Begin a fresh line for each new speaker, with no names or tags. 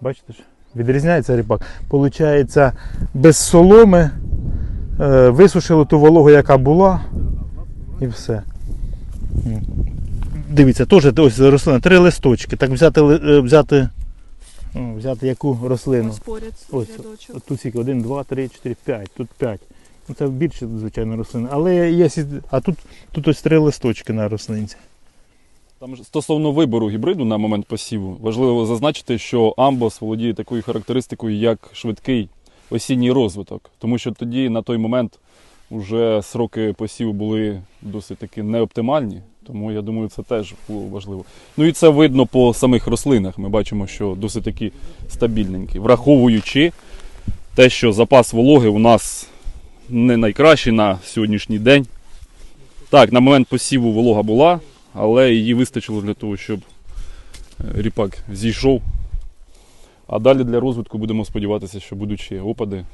Бачите ж? Відрізняється ріпак. Получається, без соломи е, висушили ту вологу, яка була, і все. Дивіться, теж ось рослина, три листочки. Так взяти, е, взяти, взяти яку рослину.
Ось поряд
Ось. Тут скільки? Один, два, три, чотири, п'ять. Тут п'ять. Ну це більше, звичайно, рослини. Але є. А тут, тут ось три листочки на рослинці.
Там стосовно вибору гібриду на момент посіву, важливо зазначити, що амбос володіє такою характеристикою, як швидкий осінній розвиток. Тому що тоді, на той момент, вже сроки посіву були досить таки неоптимальні. Тому я думаю, це теж було важливо. Ну і це видно по самих рослинах. Ми бачимо, що досить такі стабільненькі, враховуючи те, що запас вологи у нас не найкращий на сьогоднішній день. Так, на момент посіву волога була, але її вистачило для того, щоб е, ріпак зійшов. А далі для розвитку будемо сподіватися, що будуть ще опади,